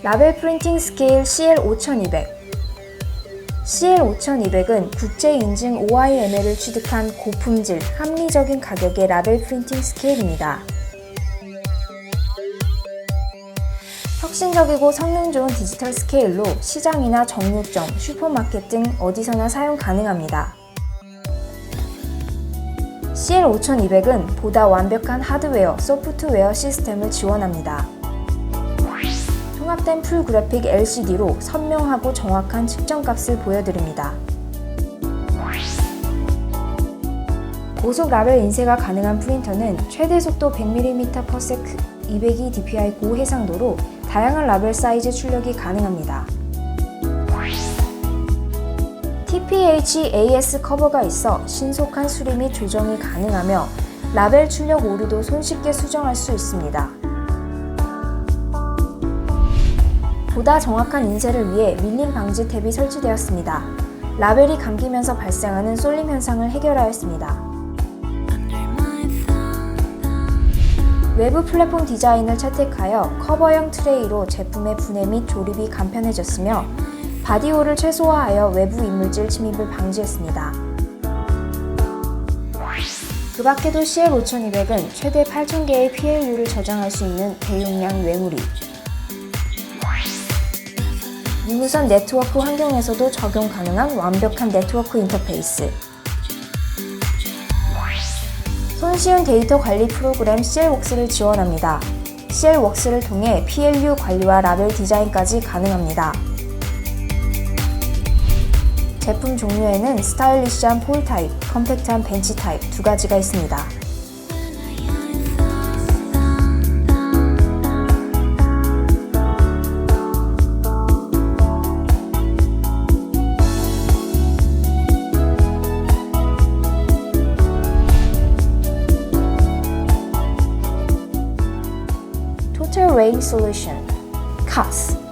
라벨 프린팅 스케일 CL5200 CL5200은 국제 인증 OIML을 취득한 고품질, 합리적인 가격의 라벨 프린팅 스케일입니다. 혁신적이고 성능 좋은 디지털 스케일로 시장이나 정육점, 슈퍼마켓 등 어디서나 사용 가능합니다. CL5200은 보다 완벽한 하드웨어, 소프트웨어 시스템을 지원합니다. 통합된 풀 그래픽 LCD로 선명하고 정확한 측정값을 보여드립니다. 고속 라벨 인쇄가 가능한 프린터는 최대 속도 100mm/s 202 dpi 고해상도로 다양한 라벨 사이즈 출력이 가능합니다. TPH-AS 커버가 있어 신속한 수리 및 조정이 가능하며 라벨 출력 오류도 손쉽게 수정할 수 있습니다. 보다 정확한 인쇄를 위해 밀림 방지 탭이 설치되었습니다. 라벨이 감기면서 발생하는 쏠림 현상을 해결하였습니다. 외부 플랫폼 디자인을 채택하여 커버형 트레이로 제품의 분해 및 조립이 간편해졌으며 바디홀을 최소화하여 외부 이물질 침입을 방지했습니다. 그 밖에도 CL5200은 최대 8000개의 PLU를 저장할 수 있는 대용량 메모리, 유무선 네트워크 환경에서도 적용 가능한 완벽한 네트워크 인터페이스, 손쉬운 데이터 관리 프로그램 CL웍스를 지원합니다. CL웍스를 통해 PLU 관리와 라벨 디자인까지 가능합니다. 제품 종류에는 스타일리시한 폴 타입, 컴팩트한 벤치 타입 두 가지가 있습니다. after rain solution. Cuss.